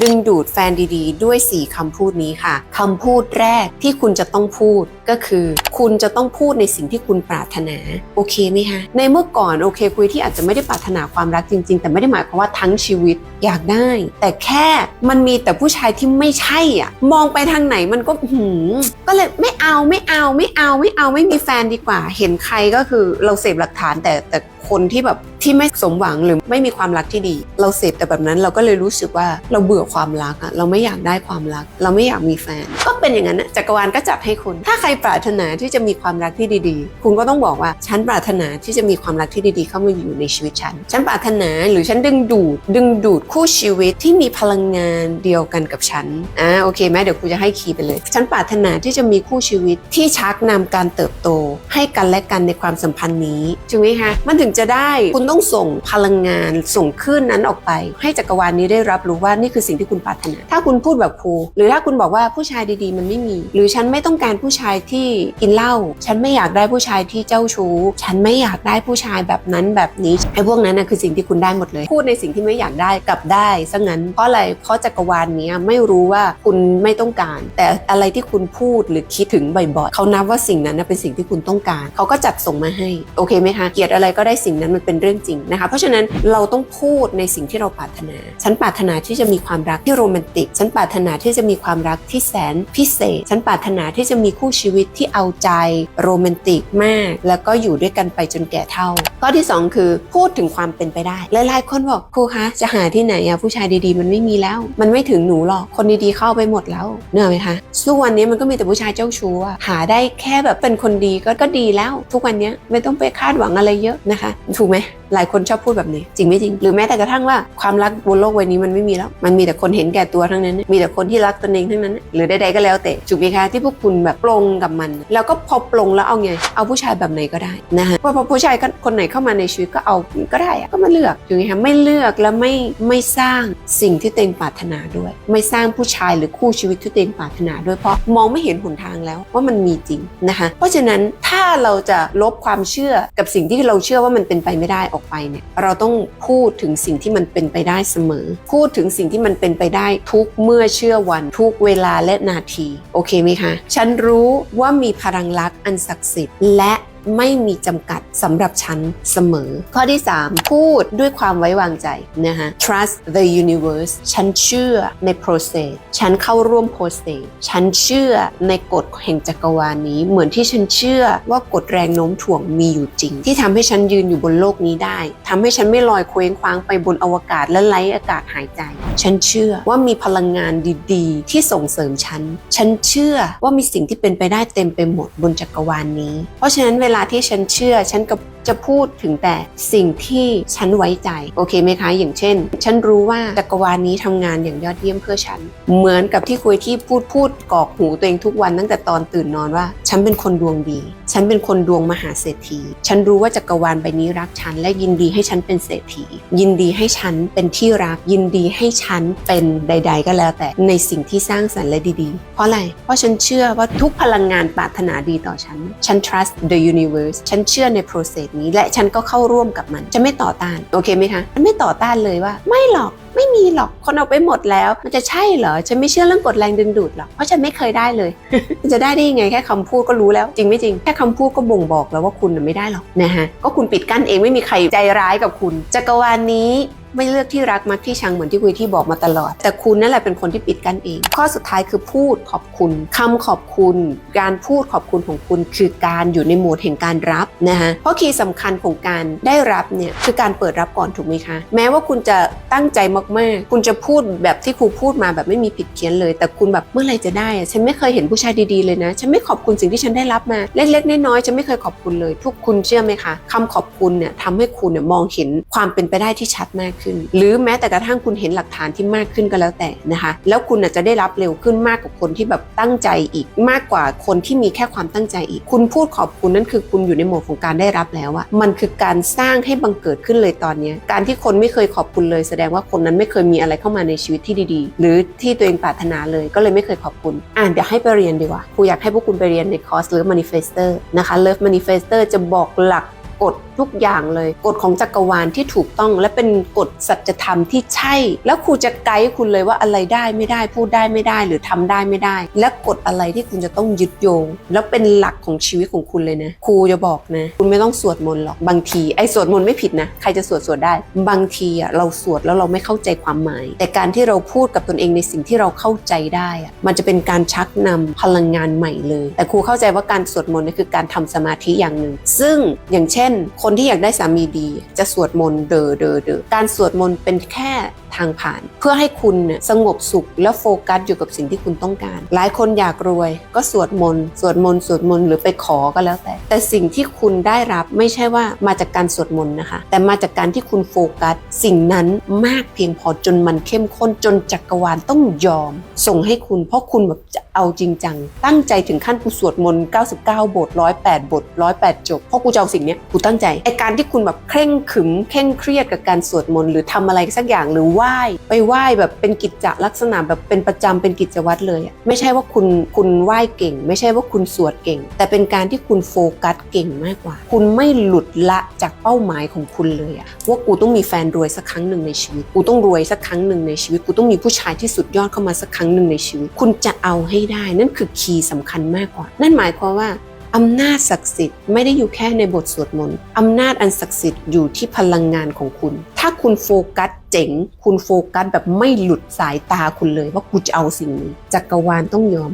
ดึงดูดแฟนดีๆ ด้วย 4คำพูดนี้ค่ะคำพูดแรกที่คุณจะต้องพูดก็คือ คุณจะต้องพูดในสิ่งที่คุณปรารถนา โอเคไหมคะ ในเมื่อก่อนโอเค คุยที่อาจจะไม่ได้ปรารถนาความรักจริง ๆ แต่ไม่ได้หมายความว่าทั้งชีวิตอยากได้ แต่แค่มันมีแต่ผู้ชายที่ไม่ใช่อะ มองไปทางไหนมันก็หืมก็เลยไม่เอาไม่เอาไม่เอาไม่เอาไม่มีแฟนดีกว่า เห็นใครก็คือเราเสพหลักฐานแต่แต่ คนที่แบบที่ไม่สมหวังหรือไม่มีความรักที่ดี เราเสพแต่แบบนั้นเราก็เลยรู้สึกว่าเราเบื่อความรักอะเราไม่อยากได้ความรัก เราไม่อยากมีแฟน ก็เป็นอย่างนั้นนะจักรวาลก็จัดให้คุณ ถ้าใครปรารถนาที่จะมีความรักที่ดีๆ คุณก็ต้องบอกว่าฉันปรารถนาที่จะมีความรักที่ดีๆ เข้ามาอยู่ในชีวิตฉัน ฉันปรารถนาหรือฉันดึงดูดดึงดูดคู่ชีวิตที่มีพลังงานเดียวกันกับฉันอ่าโอเคไหมเดี๋ยวครูจะให้คีย์ไปเลย ฉันปรารถนาที่จะมีคู่ชีวิตที่ชักนำการเติบโต ให้กันและกันในความสัมพันธ์นี้ถูกไหมคะมันถึงจะได้คุณต้องส่งพลังงานส่งคลื่นนั้นออกไป ให้จักรวาลนี้ได้รับรู้ว่านี่คือสิ่งที่คุณปรารถนา ถ้าคุณพูดแบบครู หรือถ้าคุณบอกว่าผู้ชายดีๆ มันไม่มี หรือฉันไม่ต้องการผู้ชายที่กินเหล้าฉันไม่อยากได้ผู้ชายที่เจ้าชู้ ฉันไม่อยากได้ผู้ชายแบบนั้นแบบนี้ไอ้พวกนั้นนะคือสิ่งที่คุณได้หมดเลย พูดในสิ่งที่ไม่อยากได้กลับได้ซะงั้นเพราะอะไรเพราะจักรวาลนี้ไม่รู้ว่าคุณไม่ต้องการ แต่อะไรที่คุณพูดหรือคิดถึงบ่อยๆเขานับว่าสิ่งนั้นเป็นสิ่งที่คุณต้องการ เขาก็จัดส่งมาให้โอเคไหมคะเกียดอะไรก็ได้สิ่งนั้นมันเป็นเรื่องจริงนะคะ เพราะฉะนั้นเราต้องพูดในสิ่งที่เราปรารถนา ฉันปรารถนาที่จะมีความรักที่โรแมนติก ฉันปรารถนาที่จะมีความรักที่แสนพิเศษ ฉันปรารถนาที่จะมีคู่ชีวิตที่เอาใจโรแมนติกมาก แล้วก็อยู่ด้วยกันไปจนแก่เฒ่า ข้อที่ 2 คือพูดถึงความเป็นไปได้ หลายๆ คนบอกครูคะจะหาที่ไหนอะผู้ชายดีๆ มันไม่มีแล้ว มันไม่ถึงหนูหรอก คนดีๆเข้าไปหมดแล้วเนอะไหมคะทุกวันนี้มันก็มีแต่ผู้ชายเจ้าชู้อะหาได้แค่แบบเป็นคนดีก็ก็ดีแล้ว ทุกวันนี้ไม่ต้องไปคาดหวังอะไรเยอะนะคะถูกไหม หลายคนชอบพูดแบบนี้จริงไม่จริง หรือแม้แต่กระทั่งว่าความรักบนโลกใบนี้มันไม่มีแล้ว มันมีแต่คนเห็นแก่ตัวทั้งนั้น มีแต่คนที่รักตนเองทั้งนั้น หรือใดๆก็แล้วแต่ถูกไหมคะที่พวกคุณแบบปลงกับมัน แล้วก็พอปลงแล้วเอาไง เอาผู้ชายแบบไหนก็ได้นะคะพอพอผู้ชายคนไหนเข้ามาในชีวิตก็เอาก็ได้ก็มาเลือกถูกไหมคะไม่เลือกแล้วไม่ไม่สร้างสิ่งที่ตัวเองปรารถนาด้วย ไม่สร้างผู้ชายหรือคู่ชีวิตที่ตัวเองปรารถนาด้วยเพราะมองไม่เห็นหนทางแล้วว่ามันมีจริงนะคะเพราะฉะนั้นถ้าเราจะลบความเชื่อกับสิ่งที่เราเชื่อว่ามันเป็นไปไม่ได้ออกไปเนี่ยเราต้องพูดถึงสิ่งที่มันเป็นไปได้เสมอ พูดถึงสิ่งที่มันเป็นไปได้ทุกเมื่อเชื่อวันทุกเวลาและนาที โอเคไหมคะ ฉันรู้ว่ามีพลังลักอันศักดิ์สิทธิ์และ ไม่มีจำกัดสำหรับฉันเสมอ ข้อที่ 3 พูดด้วยความไว้วางใจนะคะ trust the universe ฉันเชื่อใน process ฉันเข้าร่วม process ฉันเชื่อในกฎแห่งจักรวาลนี้ เหมือนที่ฉันเชื่อว่ากฎแรงโน้มถ่วงมีอยู่จริง ที่ทำให้ฉันยืนอยู่บนโลกนี้ได้ ทำให้ฉันไม่ลอยเคว้งคว้างไปบนอวกาศและไร้อากาศหายใจ ฉันเชื่อว่ามีพลังงานดีๆ ที่ส่งเสริมฉัน ฉันเชื่อว่ามีสิ่งที่เป็นไปได้เต็มไปหมดบนจักรวาลนี้ เพราะฉะนั้นเวลาที่ฉันเชื่อ ฉันก็ จะพูดถึงแต่สิ่งที่ฉันไว้ใจโอเคไหมคะ อย่างเช่น ฉันรู้ว่าจักรวาลนี้ทำงานอย่างยอดเยี่ยมเพื่อฉัน เหมือนกับที่คุยที่พูดพูดกอกหูตัวเองทุกวันตั้งแต่ตอนตื่นนอนว่า ฉันเป็นคนดวงดี ฉันเป็นคนดวงมหาเศรษฐี ฉันรู้ว่าจักรวาลใบนี้รักฉัน และยินดีให้ฉันเป็นเศรษฐี ยินดีให้ฉันเป็นที่รัก ยินดีให้ฉันเป็นใด ๆ ก็แล้ว แต่ในสิ่งที่สร้างสรรค์และดีๆ เพราะอะไร เพราะฉันเชื่อว่าทุกพลังงานปรารถนาดีต่อฉัน ฉัน trust the universe ฉันเชื่อใน process นี้ และฉันก็เข้าร่วมกับมัน จะไม่ต่อต้าน โอเคไหมคะมันไม่ต่อต้านเลยว่า ไม่หรอกไม่มีหรอกคนเอาไปหมดแล้ว มันจะใช่เหรอฉันไม่เชื่อเรื่องกฎแรงดึงดูดหรอกเพราะฉันไม่เคยได้เลย มันจะได้ได้ยังไงแค่คำพูดก็รู้แล้ว จริงไม่จริง แค่คำพูดก็บ่งบอกแล้วว่าคุณไม่ได้หรอกนะฮะก็คุณปิดกั้นเองไม่มีใครใจร้ายกับคุณจักรวาลนี้ ไม่เลือกที่รักมักที่ชังเหมือนที่คุยที่บอกมาตลอด แต่คุณนั่นแหละเป็นคนที่ปิดกั้นเอง ข้อสุดท้ายคือพูดขอบคุณคำขอบคุณ การพูดขอบคุณของคุณ คือการอยู่ในโหมดแห่งการรับนะคะเพราะคีย์สำคัญของการได้รับเนี่ยคือการเปิดรับก่อนถูกไหมคะ แม้ว่าคุณจะตั้งใจมากๆ คุณจะพูดแบบที่ครูพูดมาแบบไม่มีผิดเพี้ยนเลย แต่คุณแบบเมื่อไรจะได้อะฉันไม่เคยเห็นผู้ชายดีๆเลยนะ ฉันไม่ขอบคุณสิ่งที่ฉันได้รับมา เล็กๆน้อยๆฉันไม่เคยขอบคุณเลย ทุกคุณเชื่อไหมคะคำขอบคุณเนี่ยทำให้คุณเนี่ยมองเห็นความเป็นไปได้ที่ชัดมากขึ้น หรือแม้แต่กระทั่งคุณเห็นหลักฐานที่มากขึ้นก็แล้วแต่นะคะ แล้วคุณอาจจะได้รับเร็วขึ้นมากกว่าคนที่แบบตั้งใจอีกมากกว่าคนที่มีแค่ความตั้งใจอีก คุณพูดขอบคุณนั่นคือคุณอยู่ในโหมดของการได้รับแล้วอะมันคือการสร้างให้บังเกิดขึ้นเลยตอนนี้การที่คนไม่เคยขอบคุณเลย แสดงว่าคนนั้นไม่เคยมีอะไรเข้ามาในชีวิตที่ดีๆ หรือที่ตัวเองปรารถนาเลยก็เลยไม่เคยขอบคุณอะเดี๋ยวให้ไปเรียนดีกว่าครูอยากให้พวกคุณไปเรียนในคอร์ส Love Manifester นะคะ Love Manifester จะบอกหลัก กฎทุกอย่างเลย กฎของจักรวาลที่ถูกต้องและเป็นกฎสัจธรรมที่ใช่ แล้วครูจะไกด์คุณเลยว่าอะไรได้ไม่ได้พูดได้ไม่ได้หรือทำได้ไม่ได้ และกฎอะไรที่คุณจะต้องยึดโยง แล้วเป็นหลักของชีวิตของคุณเลยนะ ครูจะบอกนะ คุณไม่ต้องสวดมนต์หรอกบางทีไอ้สวดมนต์ไม่ผิดนะใครจะสวดสวดได้ บางทีอะเราสวดแล้วเราไม่เข้าใจความหมาย แต่การที่เราพูดกับตนเองในสิ่งที่เราเข้าใจได้อะมันจะเป็นการชักนำพลังงานใหม่เลย แต่ครูเข้าใจว่าการสวดมนต์นี่คือการทำสมาธิอย่างหนึ่งซึ่งอย่างเช่นคนที่อยากได้สามีดี จะสวดมนต์เดอเดอเดอการสวดมนต์เป็นแค่ ทางผ่าน เพื่อให้คุณสงบสุขและโฟกัสอยู่กับสิ่งที่คุณต้องการ หลายคนอยากรวยก็สวดมนต์สวดมนต์สวดมนต์หรือไปขอก็แล้วแต่ แต่สิ่งที่คุณได้รับไม่ใช่ว่ามาจากการสวดมนต์นะคะ แต่มาจากการที่คุณโฟกัส สิ่งนั้นมากเพียงพอจนมันเข้มข้นจนจักรวาลต้องยอม ส่งให้คุณ เพราะคุณแบบจะเอาจริงจังตั้งใจถึงขั้นกูสวดมนต์99 บท 108 บท 108 จบ เพราะกูจะเอาสิ่งนี้กูตั้งใจไอการที่คุณแบบเคร่งขึมเคร่งเครียดกับการสวดมนต์หรือทำอะไรสักอย่างหรือวไหว้ไปไหว้แบบเป็นกิจจลักษณะแบบเป็นประจำเป็นกิจวัตรเลยอะไม่ใช่ว่าคุณคุณไหว้เก่ง ไม่ใช่ว่าคุณสวดเก่ง แต่เป็นการที่คุณโฟกัสเก่งมากกว่า คุณไม่หลุดละจากเป้าหมายของคุณเลยอะว่ากูต้องมีแฟนรวยสักครั้งหนึ่งในชีวิต กูต้องรวยสักครั้งหนึ่งในชีวิต กูต้องมีผู้ชายที่สุดยอดเข้ามาสักครั้งหนึ่งในชีวิต คุณจะเอาให้ได้ นั่นคือคีย์สำคัญมากกว่า นั่นหมายความว่า อำนาจศักดิ์สิทธิ์ไม่ได้อยู่แค่ในบทสวดมนต์อำนาจอันศักดิ์สิทธิ์อยู่ที่พลังงานของคุณ ถ้าคุณโฟกัสเจ๋ง คุณโฟกัสแบบไม่หลุดสายตาคุณเลยว่ากูจะเอาสิ่งนี้จักรวาลต้องยอม